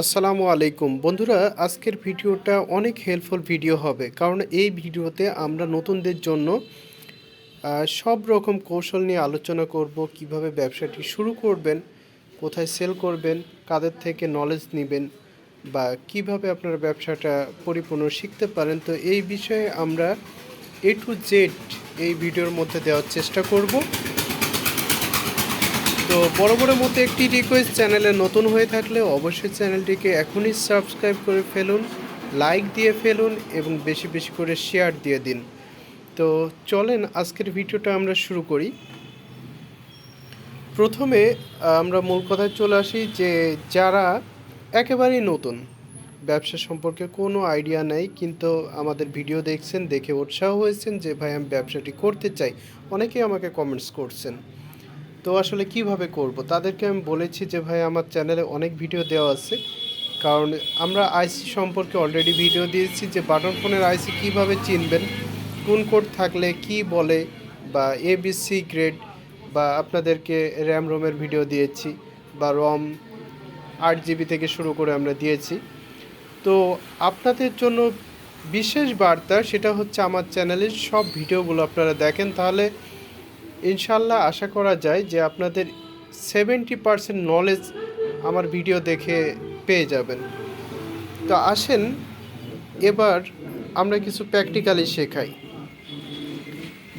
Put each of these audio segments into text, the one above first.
আসসালামু আলাইকুম। বন্ধুরা, আজকের ভিডিওটা অনেক হেল্পফুল ভিডিও হবে। কারণ এই ভিডিওতে আমরা নতুনদের জন্য সব রকম কৌশল নিয়ে আলোচনা করব, কীভাবে ব্যবসাটি শুরু করবেন, কোথায় সেল করবেন, কাদের থেকে নলেজ নেবেন, বা কীভাবে আপনার ব্যবসাটা পরিপূর্ণ শিখতে পারেন। তো এই বিষয়ে আমরা এ টু জেড এই ভিডিওর মধ্যে দেওয়ার চেষ্টা করব। তো বড় বড় মতো একটি রিকোয়েস্ট চ্যানেলে নতুন হয়ে থাকলে অবশ্যই চ্যানেলটিকে এখনই সাবস্ক্রাইব করে ফেলুন লাইক দিয়ে ফেলুন এবং বেশি বেশি করে শেয়ার দিয়ে দিন। তো চলেন আজকের ভিডিওটা আমরা শুরু করি। প্রথমে আমরা মূল কথায় চলে আসি যে যারা একেবারেই নতুন, ব্যবসা সম্পর্কে কোনো আইডিয়া নেই, কিন্তু আমাদের ভিডিও দেখছেন, দেখে উৎসাহ হয়েছেন যে, ভাই, আমি ব্যবসাটি করতে চাই। অনেকেই আমাকে কমেন্টস করছেন। তো আসলে কীভাবে করব? তাদেরকে আমি বলেছি যে, ভাই, আমার চ্যানেলে অনেক ভিডিও দেওয়া আছে। কারণ আমরা আইসি সম্পর্কে অলরেডি ভিডিও দিয়েছি যে, বাটন ফোনের আইসি কীভাবে চিনবেন? কোন কোড থাকলে কি বলে? বা এবিসি গ্রেড বা আপনাদেরকে র্যাম রোমের ভিডিও দিয়েছি বা রম আট জিবি থেকে শুরু করে আমরা দিয়েছি। তো আপনাদের জন্য বিশেষ বার্তা সেটা হচ্ছে, আমার চ্যানেলের সব ভিডিওগুলো আপনারা দেখেন। তাহলে ইনশাল্লাহ আশা করা যায় যে আপনাদের সেভেন্টি পারসেন্ট নলেজ আমার ভিডিও দেখে পেয়ে যাবেন। তো আসেন, এবার আমরা কিছু প্র্যাকটিক্যালি শেখাই।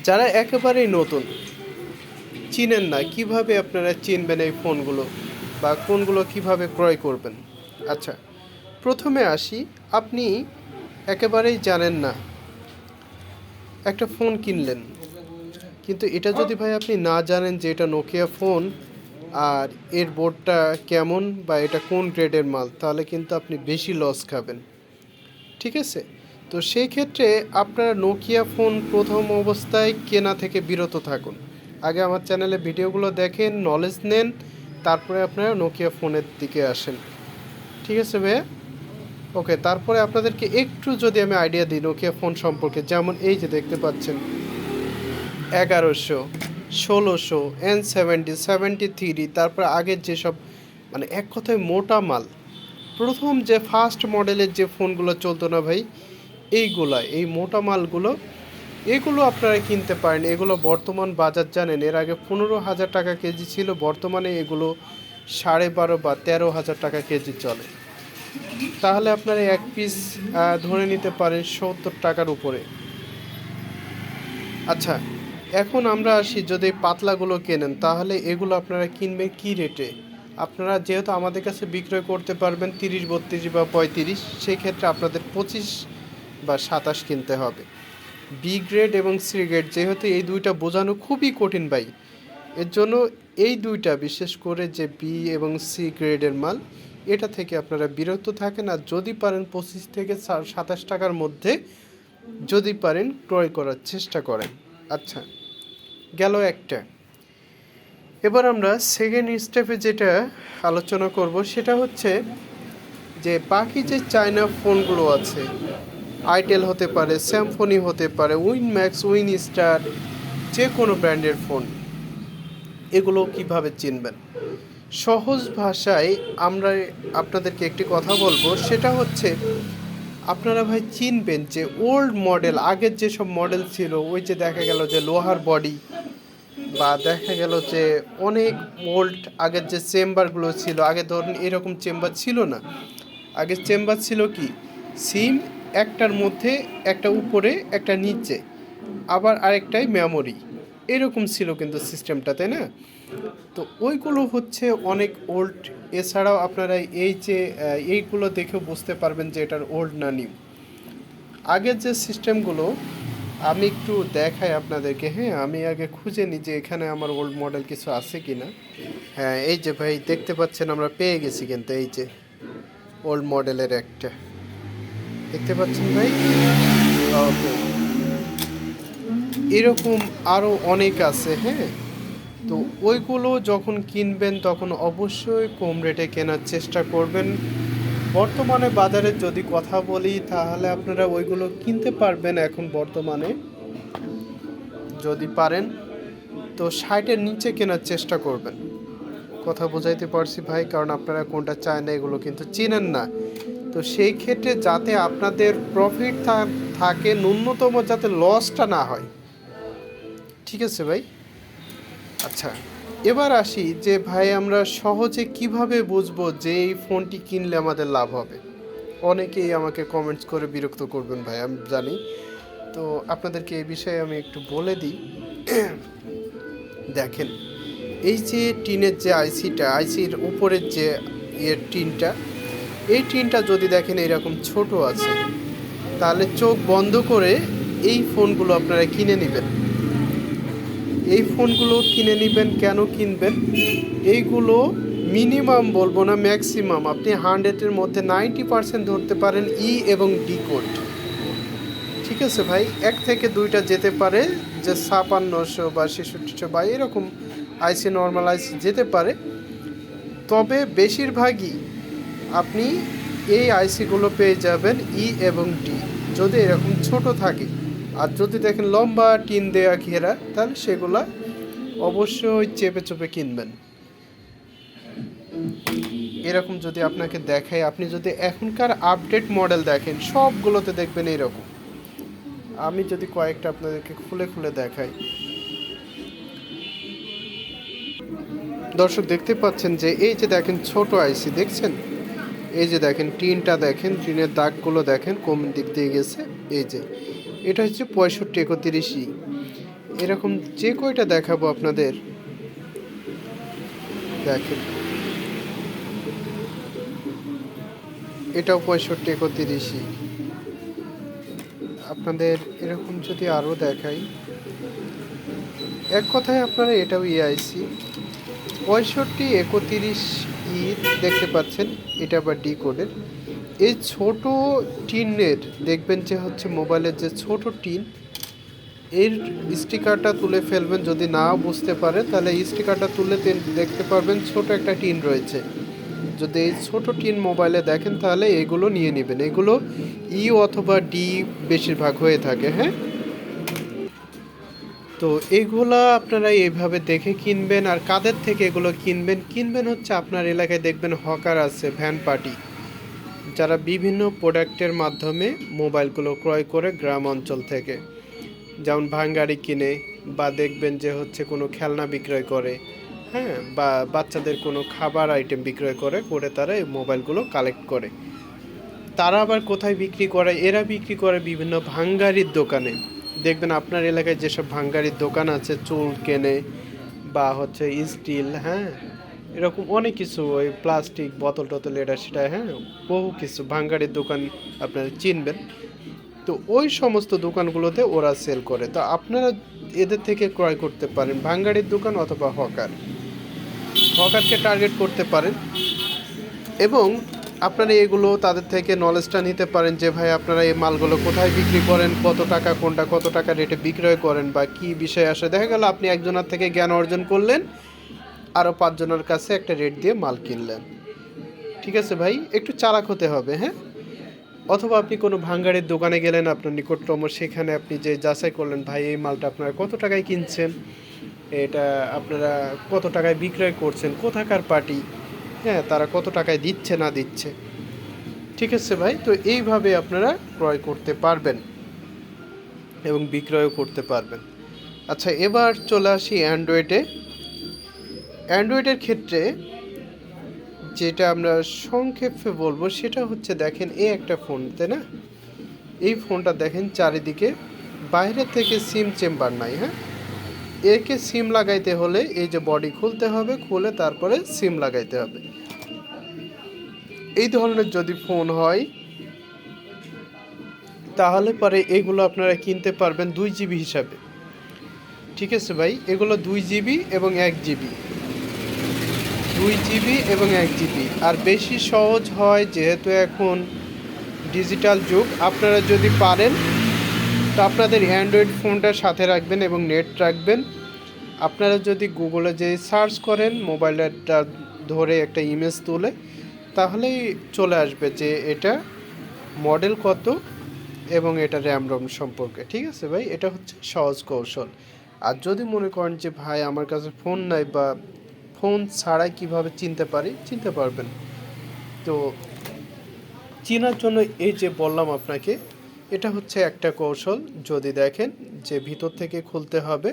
যারা একেবারেই নতুন, চিনেন না কীভাবে আপনারা চিনবেন এই ফোনগুলো বা কোনগুলো কীভাবে ক্রয় করবেন। আচ্ছা প্রথমে আসি, আপনি একেবারেই জানেন না, একটা ফোন কিনলেন। কিন্তু এটা যদি ভাই আপনি না জানেন যে এটা নোকিয়া ফোন আর এর বোর্ডটা কেমন বা এটা কোন গ্রেডের মাল, তাহলে কিন্তু আপনি বেশি লস খাবেন। ঠিক আছে? তো সেই ক্ষেত্রে আপনারা নোকিয়া ফোন প্রথম অবস্থায় কেনা থেকে বিরত থাকুন। আগে আমার চ্যানেলে ভিডিওগুলো দেখেন নলেজ নেন, তারপরে আপনারা নোকিয়া ফোনের দিকে আসেন। ঠিক আছে ভাইয়া? ওকে তারপরে আপনাদেরকে একটু যদি আমি আইডিয়া দিই নোকিয়া ফোন সম্পর্কে, যেমন এই যে দেখতে পাচ্ছেন এগারোশো, ষোলোশো, এন সেভেন্টি সেভেন্টি থ্রি, তারপর আগের যেসব মানে এক কথায় মোটা মাল। প্রথম যে ফার্স্ট মডেলের যে ফোনগুলো চলতো না ভাই, এইগুলা, এই মোটা মালগুলো, এগুলো আপনারা কিনতে পারেন। এগুলো বর্তমান বাজার জানেন, এর আগে পনেরো হাজার টাকা কেজি ছিল, বর্তমানে এগুলো সাড়ে বারো বা তেরো হাজার টাকা কেজি চলে। তাহলে আপনারা এক পিস ধরে নিতে পারেন সত্তর টাকার উপরে। আচ্ছা এখন আমরা আসি যদি পাতলাগুলো কেনেন, তাহলে এগুলো আপনারা কিনবেন কি রেটে? আপনারা যেহেতু আমাদের কাছে বিক্রয় করতে পারবেন তিরিশ, বত্রিশ বা পঁয়ত্রিশ সেই ক্ষেত্রে আপনাদের পঁচিশ বা সাতাশ কিনতে হবে। বি গ্রেড এবং সি গ্রেড যেহেতু এই দুইটা বোঝানো খুবই কঠিন ভাই, এর জন্য এই দুইটা, বিশেষ করে যে বি এবং সি গ্রেডের মাল, এটা থেকে আপনারা বিরত থাকেন আর যদি পারেন পঁচিশ থেকে সাতাশ টাকার মধ্যে যদি পারেন ক্রয় করার চেষ্টা করেন। আচ্ছা গেল একটা। এবার আমরা সেকেন্ড স্টেপে যেটা আলোচনা করব সেটা হচ্ছে যে বাকি যে চায়না ফোনগুলো আছে আইটেল হতে পারে স্যামফোনি হতে পারে উইন ম্যাক্স উইন স্টার যে কোনো ব্র্যান্ডের ফোন এগুলো কীভাবে চিনবেন? সহজ ভাষায় আমরা আপনাদেরকে একটি কথা বলব, সেটা হচ্ছে আপনারা ভাই চিনবেন যে ওল্ড মডেল আগের যেসব মডেল ছিল, ওই যে দেখা গেল যে লোহার বডি বা দেখা গেল যে অনেক ওল্ড আগের যে চেম্বারগুলো ছিল আগে ধরুন এরকম চেম্বার ছিল না। আগে চেম্বার ছিল কি? সিম একটার মধ্যে, একটা উপরে, একটা নিচে, আবার আরেকটাই মেমোরি এরকম ছিল কিন্তু সিস্টেমটা তাই না? তো ওইগুলো হচ্ছে অনেক ওল্ড এছাড়াও আপনারা এই যে এইগুলো দেখেও বুঝতে পারবেন যে এটার ওল্ড না নিউ আগের যে সিস্টেমগুলো, আমি একটু দেখাই আপনাদেরকে হ্যাঁ আমি আগে খুঁজে নিই যে এখানে আমার ওল্ড মডেল কিছু আছে কি না হ্যাঁ এই যে ভাই, দেখতে পাচ্ছেন আমরা পেয়ে গেছি কিন্তু এই যে ওল্ড মডেলের একটা। দেখতে পাচ্ছেন ভাই? এরকম আরও অনেক আছে হ্যাঁ। তো ওইগুলো যখন কিনবেন, তখন অবশ্যই কম রেটে কেনার চেষ্টা করবেন। বর্তমানে বাজারে যদি কথা বলি, তাহলে আপনারা ওইগুলো কিনতে পারবেন এখন বর্তমানে, যদি পারেন। তো ষাটের নিচে কেনার চেষ্টা করবেন। কথা বোঝাইতে পারছি ভাই, কারণ আপনারা কোনটা চায় না, এগুলো কিন্তু চিনেন না। তো সেই ক্ষেত্রে যাতে আপনাদের প্রফিট থাকে, ন্যূনতম যাতে লসটা না হয়। ঠিক আছে ভাই? আচ্ছা এবার আসি যে ভাই আমরা সহজে কীভাবে বুঝব যে এই ফোনটি কিনলে আমাদের লাভ হবে? অনেকেই আমাকে কমেন্টস করে বিরক্ত করবেন ভাই, আমি জানি। তো আপনাদেরকে এই বিষয়ে আমি একটু বলে দিই। দেখেন, এই যে টিনের যে আইসিটা, আইসির উপরের যে ইয়ের টিনটা, এই টিনটা যদি দেখেন এরকম ছোট আছে, তাহলে চোখ বন্ধ করে এই ফোনগুলো আপনারা কিনে নেবেন। এই ফোনগুলো কিনে নেবেন, কেন কিনবেন? এইগুলো মিনিমাম বলব না, ম্যাক্সিমাম। আপনি হান্ড্রেডের মধ্যে নাইনটি পার্সেন্ট ধরতে পারেন ই এবং ডি কোড ঠিক আছে ভাই? এক থেকে দুইটা যেতে পারে, যে ছাপান্নশো বা ছেষট্টিশো বা এরকম আইসি নর্মাল আইসি যেতে পারে। তবে বেশিরভাগই আপনি এই আইসিগুলো পেয়ে যাবেন ই এবং ডি যদি এরকম ছোট থাকে আর যদি দেখেন লম্বা টিন দেয়া ঘেরা, তাহলে সেগুলা অবশ্যই চেপে চেপে কিনবেন। এরকম যদি আপনাকে দেখায় আপনি যদি এখনকার আপডেট মডেল দেখেন, সবগুলোতে দেখবেন এরকম আমি যদি কয়েকটা আপনাদেরকে খুলে খুলে দেখাই। দর্শক, দেখতে পাচ্ছেন যে এই যে দেখেন ছোট আইসি, দেখছেন? এই যে দেখেন, টিনটা দেখেন, টিনের দাগগুলো দেখেন, কোন দিক দিয়ে গেছে? এই যে। এটা হচ্ছে পঁয়ষট্টি, একত্রিশই। এরকম যে কয়টা দেখাবো আপনাদের? দেখেন। এটাও পঁয়ষট্টি, একত্রিশই। আপনাদের এরকম যদি আরও দেখাই। এক কথায় আপনারা এটাও ইআইসি পঁয়ষট্টি, একত্রিশ ই দেখতে পাচ্ছেন, এটা আবার ডি কোডের এই ছোট টিনের, দেখবেন যে হচ্ছে মোবাইলের যে ছোট টিন, এর স্টিকারটা তুলে ফেলবেন যদি না বুঝতে পারে, তাহলে স্টিকারটা তুলে দেখতে পারবেন ছোট একটা টিন রয়েছে। যদি এই ছোট টিন মোবাইলে দেখেন, তাহলে এগুলো নিয়ে নেবেন। এগুলো ই অথবা ডি বেশিরভাগ হয়ে থাকে হ্যাঁ? তো এগুলা আপনারা এইভাবে দেখে কিনবেন, আর কাদের থেকে এগুলো কিনবেন? কিনবেন হচ্ছে আপনার এলাকায় দেখবেন হকার আছে, ভ্যান পার্টি। যারা বিভিন্ন প্রোডাক্টের মাধ্যমে মোবাইলগুলো ক্রয় করে গ্রাম অঞ্চল থেকে। যেমন ভাঙ্গারি কিনে বা দেখবেন যে হচ্ছে কোনো খেলনা বিক্রয় করে হ্যাঁ বা বাচ্চাদের কোনো খাবার আইটেম বিক্রয় করে করে তারা এই মোবাইলগুলো কালেক্ট করে। তারা আবার কোথায় বিক্রি করে? এরা বিক্রি করে বিভিন্ন ভাঙ্গারির দোকানে। দেখবেন আপনার এলাকায় যেসব ভাঙ্গারির দোকান আছে, চুল কেনে বা হচ্ছে স্টিল হ্যাঁ এরকম অনেক কিছু ওই প্লাস্টিক বোতল টোতল এটা সেটা হ্যাঁ বহু কিছু, ভাঙ্গারির দোকান আপনারা চিনবেন। তো ওই সমস্ত দোকানগুলোতে ওরা সেল করে। তো আপনারা এদের থেকে ক্রয় করতে পারেন, ভাঙ্গারির দোকান অথবা হকার। হকারকে টার্গেট করতে পারেন এবং আপনারা এগুলো তাদের থেকে নলেজটা নিতে পারেন যে, ভাই, আপনারা এই মালগুলো কোথায় বিক্রি করেন? কত টাকা, কোনটা, কত টাকা রেটে বিক্রয় করেন বা কি বিষয় আসে? দেখা গেল আপনি একজনের থেকে জ্ঞান অর্জন করলেন আরও পাঁচজনের কাছে একটা রেট দিয়ে মাল কিনলেন। ঠিক আছে ভাই, একটু চালাক হতে হবে হ্যাঁ? অথবা আপনি কোনো ভাঙ্গারের দোকানে গেলেন আপনার নিকটতম, সেখানে আপনি যে যাচাই করলেন, ভাই, এই মালটা আপনারা কত টাকায় কিনছেন? এটা আপনারা কত টাকায় বিক্রয় করছেন? কোথাকার পার্টি? হ্যাঁ তারা কত টাকায় দিচ্ছে, না দিচ্ছে? ঠিক আছে ভাই, তো এইভাবে আপনারা ক্রয় করতে পারবেন এবং বিক্রয়ও করতে পারবেন। আচ্ছা এবার চলে আসি অ্যান্ড্রয়েডে অ্যান্ড্রয়েডের ক্ষেত্রে যেটা আমরা সংক্ষেপে বলব, সেটা হচ্ছে দেখেন এই একটা ফোন তাই না? এই ফোনটা দেখেন চারিদিকে, বাইরে থেকে সিম চেম্বার নাই হ্যাঁ? একে সিম লাগাইতে হলে এই যে বডি খুলতে হবে, খুলে তারপরে সিম লাগাইতে হবে। এই ধরনের যদি ফোন হয়, তাহলে পরে এগুলো আপনারা কিনতে পারবেন দুই জিবি হিসাবে। ঠিক আছে ভাই? এগুলো দুই জিবি এবং এক জিবি দুই জিবি এবং এক জিবি আর বেশি সহজ হয় যেহেতু এখন ডিজিটাল যুগ। আপনারা যদি পারেন, তো আপনাদের অ্যান্ড্রয়েড ফোনটা সাথে রাখবেন এবং নেট রাখবেন। আপনারা যদি গুগলে যে সার্চ করেন মোবাইলটা ধরে একটা ইমেজ তুলে, তাহলেই চলে আসবে যে এটা মডেল কত এবং এটা র্যাম রম সম্পর্কে। ঠিক আছে ভাই? এটা হচ্ছে সহজ কৌশল। আর যদি মনে করেন যে, ভাই, আমার কাছে ফোন নাই বা ফোন ছাড়াই কীভাবে চিনতে পারি, চিনতে পারবেন। তো চেনার জন্য এই যে বললাম আপনাকে, এটা হচ্ছে একটা কৌশল। যদি দেখেন যে ভিতর থেকে খুলতে হবে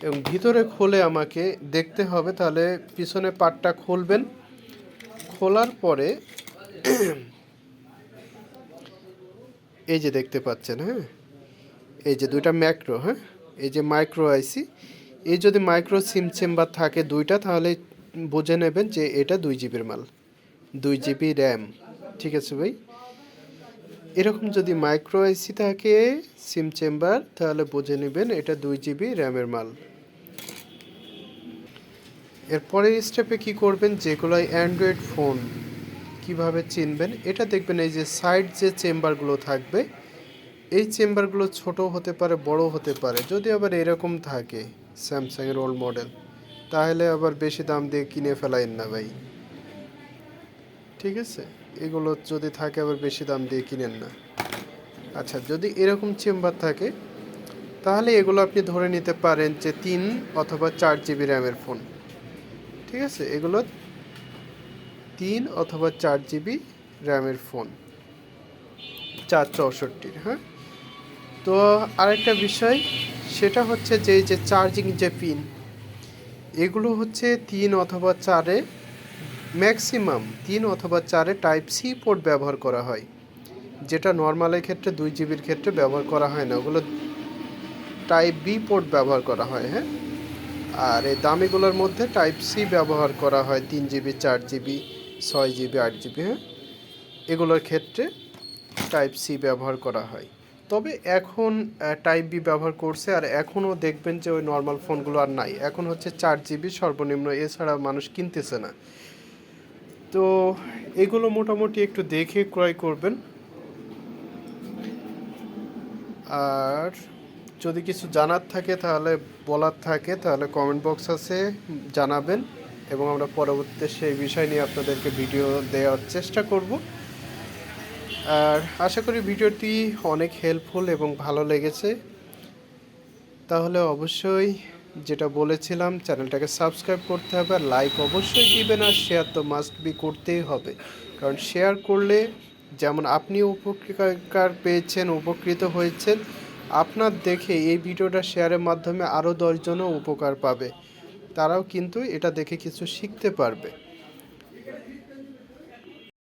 এবং ভিতরে খুলে আমাকে দেখতে হবে, তাহলে পিছনে পাটটা খুলবেন। খোলার পরে এই যে দেখতে পাচ্ছেন হ্যাঁ? এই যে দুইটা ম্যাক্রো হ্যাঁ? এই যে মাইক্রো আইসি এই যদি মাইক্রো সিম চেম্বার থাকে দুইটা, তাহলে বুঝে নেবেন যে এটা দুই জিবির মাল। দুই জিবি র্যাম। ঠিক আছে ভাই? এরকম যদি মাইক্রো আইসি থাকে সিম চেম্বার তাহলে বুঝে নেবেন এটা দুই জিবি র্যামের মাল। এরপরের স্টেপে কি করবেন? যেগুলো অ্যান্ড্রয়েড ফোন কীভাবে চিনবেন? এটা দেখবেন এই যে সাইড যে চেম্বারগুলো থাকবে, এই চেম্বারগুলো ছোট হতে পারে, বড় হতে পারে। যদি আবার এরকম থাকে স্যামসাংয়ের ওল্ড মডেল তাহলে আবার বেশি দাম দিয়ে কিনে ফেলাইন না ভাই। ঠিক আছে? এগুলো যদি থাকে আবার বেশি দাম দিয়ে কিনেন না। আচ্ছা যদি এরকম চেম্বার থাকে, তাহলে এগুলো আপনি ধরে নিতে পারেন যে তিন অথবা চার জিবি র্যামের ফোন ঠিক আছে? এগুলো তিন অথবা চার জিবি র্যামের ফোন চার চৌষট্টির হ্যাঁ? তো আরেকটা বিষয় সেটা হচ্ছে যে যে চার্জিং যে পিন এগুলো হচ্ছে তিন অথবা চারে ম্যাক্সিমাম তিন অথবা চারে টাইপ সি পোর্ট ব্যবহার করা হয়। যেটা নর্মালের ক্ষেত্রে দুই জিবির ক্ষেত্রে ব্যবহার করা হয় না। ওগুলো টাইপ বি পোর্ট ব্যবহার করা হয় হ্যাঁ? আর এই দামিগুলোর মধ্যে টাইপ সি ব্যবহার করা হয় তিন জিবি চার জিবি ছয় জিবি আট জিবি হ্যাঁ? এগুলোর ক্ষেত্রে টাইপ সি ব্যবহার করা হয়। তবে এখন টাইপ বি ব্যবহার করছে আর এখনও দেখবেন যে ওই নর্মাল ফোনগুলো আর নাই। এখন হচ্ছে চার জিবি সর্বনিম্ন, এছাড়া মানুষ কিনতেছে না। তো এগুলো মোটামুটি একটু দেখে ক্রয় করবেন। আর যদি কিছু জানার থাকে তাহলে বলার থাকে, তাহলে কমেন্ট বক্স আছে, জানাবেন। এবং আমরা পরবর্তীতে সেই বিষয় নিয়ে আপনাদেরকে ভিডিও দেওয়ার চেষ্টা করব। আর আশা করি ভিডিওটি অনেক হেল্পফুল এবং ভালো লেগেছে। তাহলে অবশ্যই যেটা বলেছিলাম, চ্যানেলটাকে সাবস্ক্রাইব করতে হবে আর লাইক অবশ্যই দিবেন আর শেয়ার তো মাস্ট বি করতেই হবে। কারণ শেয়ার করলে যেমন আপনি উপকার পেয়েছেন, উপকৃত হয়েছেন, আপনার দেখে এই ভিডিওটা শেয়ারের মাধ্যমে আরও দশজনও উপকার পাবে। তারাও কিন্তু এটা দেখে কিছু শিখতে পারবে।